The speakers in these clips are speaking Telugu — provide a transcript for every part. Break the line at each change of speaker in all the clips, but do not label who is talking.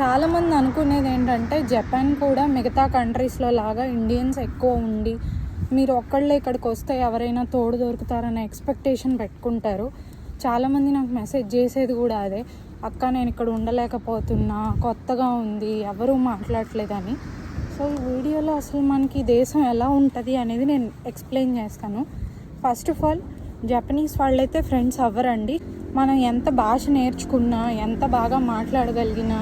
చాలామంది అనుకునేది ఏంటంటే జపాన్ కూడా మిగతా కంట్రీస్లో లాగా ఇండియన్స్ ఎక్కువ ఉండి మీరు ఒక్కళ్ళే ఇక్కడికి వస్తే ఎవరైనా తోడు దొరుకుతారనే ఎక్స్పెక్టేషన్ పెట్టుకుంటారు. చాలామంది నాకు మెసేజ్ చేసేది కూడా అదే అక్క నేను ఇక్కడ ఉండలేకపోతున్నా కొత్తగా ఉంది ఎవరూ మాట్లాడట్లేదని. సో ఈ వీడియోలో అసలు మనకి దేశం ఎలా ఉంటుంది అనేది నేను ఎక్స్ప్లెయిన్ చేస్తాను. ఫస్ట్ ఆఫ్ ఆల్ జపనీస్ వాళ్ళైతే ఫ్రెండ్స్ అవ్వరండి. మనం ఎంత భాష నేర్చుకున్నా ఎంత బాగా మాట్లాడగలిగినా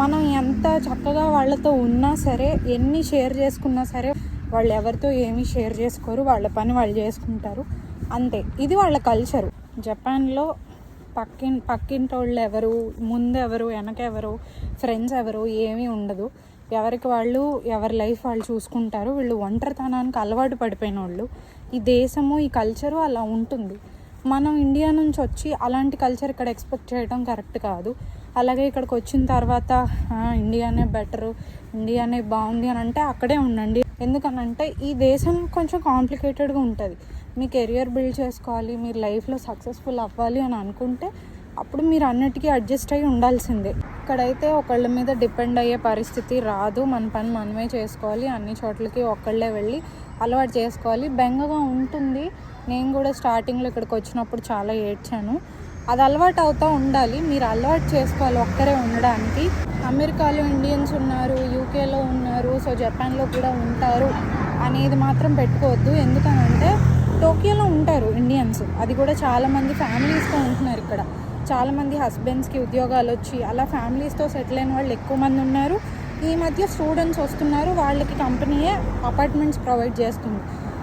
మనం ఎంత చక్కగా వాళ్ళతో ఉన్నా సరే ఎన్ని షేర్ చేసుకున్నా సరే వాళ్ళు ఎవరితో ఏమీ షేర్ చేసుకోరు వాళ్ళ పని వాళ్ళు చేసుకుంటారు. అంతే. ఇది వాళ్ళ కల్చరు జపాన్లో పక్కిన్ పక్కింటి వాళ్ళు ఎవరు ముందు ఎవరు వెనక ఎవరు ఫ్రెండ్స్ ఎవరు ఏమీ ఉండదు. ఎవరికి వాళ్ళు ఎవరి లైఫ్ వాళ్ళు చూసుకుంటారు. వీళ్ళు ఒంటరితనానికి అలవాటు పడిపోయిన వాళ్ళు ఈ దేశము ఈ కల్చరు అలా ఉంటుంది. మనం ఇండియా నుంచి వచ్చి అలాంటి కల్చర్ ఇక్కడ ఎక్స్పెక్ట్ చేయడం కరెక్ట్ కాదు. అలాగే ఇక్కడికి వచ్చిన తర్వాత ఇండియానే బెటరు ఇండియానే బాగుంది అని అంటే అక్కడే ఉండండి. ఎందుకనంటే ఈ దేశం కొంచెం కాంప్లికేటెడ్గా ఉంటుంది. మీ కెరియర్ బిల్డ్ చేసుకోవాలి మీరు లైఫ్లో సక్సెస్ఫుల్ అవ్వాలి అని అనుకుంటే అప్పుడు మీరు అన్నిటికీ అడ్జస్ట్ అయ్యి ఉండాల్సిందే. ఇక్కడైతే ఒకళ్ళ మీద డిపెండ్ అయ్యే పరిస్థితి రాదు. మన పని మనమే చేసుకోవాలి. అన్ని చోట్లకి ఒకళ్ళే వెళ్ళి అలవాటు చేసుకోవాలి. బెంగగా ఉంటుంది. నేను కూడా స్టార్టింగ్లో ఇక్కడికి వచ్చినప్పుడు చాలా ఏడ్చాను. అది అలవాటు అవుతూ ఉండాలి. మీరు అలవాటు చేసుకోవాలి ఒక్కరే ఉండడానికి. అమెరికాలో ఇండియన్స్ ఉన్నారు యూకేలో ఉన్నారు సో జపాన్లో కూడా ఉంటారు అనేది మాత్రం పెట్టుకోవద్దు. ఎందుకనంటే టోక్యోలో ఉంటారు ఇండియన్స్. అది కూడా చాలామంది ఫ్యామిలీస్తో ఉంటున్నారు ఇక్కడ. చాలామంది హస్బెండ్స్కి ఉద్యోగాలు వచ్చి అలా ఫ్యామిలీస్తో సెటిల్ అయిన వాళ్ళు ఎక్కువ మంది ఉన్నారు. ఈ మధ్య స్టూడెంట్స్ వస్తున్నారు. వాళ్ళకి కంపెనీయే అపార్ట్మెంట్స్ ప్రొవైడ్ చేస్తుంది.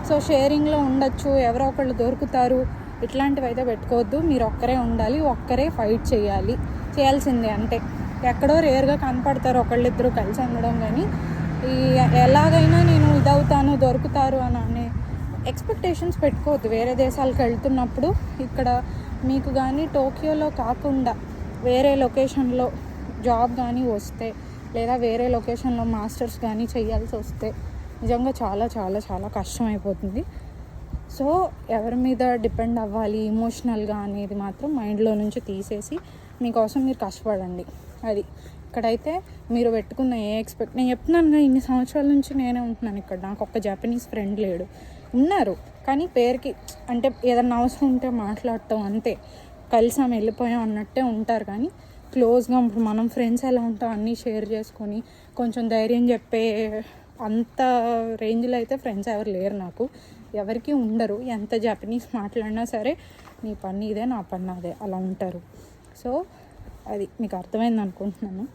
సో షేరింగ్లో ఉండొచ్చు ఎవరో ఒకళ్ళు దొరుకుతారు ఇట్లాంటివి అయితే పెట్టుకోవద్దు. మీరు ఒక్కరే ఉండాలి ఒక్కరే ఫైట్ చేయాలి. చేయాల్సిందే అంతే. ఎక్కడో రేర్గా కనపడతారు ఒకళ్ళిద్దరు కలిసి ఉండడం కానీ ఈ ఎలాగైనా నేను ఇదవుతాను దొరుకుతారు అని అనే ఎక్స్పెక్టేషన్స్ పెట్టుకోవద్దు. వేరే దేశాలకు వెళ్తున్నప్పుడు ఇక్కడ మీకు కానీ టోక్యోలో కాకుండా వేరే లొకేషన్లో జాబ్ కానీ వస్తే లేదా వేరే లొకేషన్లో మాస్టర్స్ కానీ చేయాల్సి వస్తే నిజంగా చాలా చాలా చాలా కష్టం అయిపోతుంది సో ఎవరి మీద డిపెండ్ అవ్వాలి ఇమోషనల్గా అనేది మాత్రం మైండ్లో నుంచి తీసేసి మీకోసం మీరు కష్టపడండి. అది ఇక్కడైతే మీరు పెట్టుకున్న ఏ ఎక్స్పెక్ట్ నేను చెప్తున్నాను ఇన్ని సంవత్సరాల నుంచి నేనే ఉంటున్నాను ఇక్కడ. నాకు ఒక జపనీస్ ఫ్రెండ్ లేడు. ఉన్నారు కానీ పేరుకి అంటే ఏదన్నా అవసరం ఉంటే మాట్లాడటం అంతే. కలిసాం వెళ్ళిపోయాం అన్నట్టే ఉంటారు. కానీ క్లోజ్గా ఇప్పుడు మనం ఫ్రెండ్స్ ఎలా ఉంటాం అన్నీ షేర్ చేసుకొని కొంచెం ధైర్యం చెప్పే అంత రేంజ్లో అయితే ఫ్రెండ్స్ ఎవరు లేరు నాకు. ఎవరికి ఉండరు. ఎంత జపనీస్ మాట్లాడినా సరే నీ పని ఇదే నా పని అదే అలా ఉంటారు. సో అది మీకు అర్థమైంది అనుకుంటున్నాను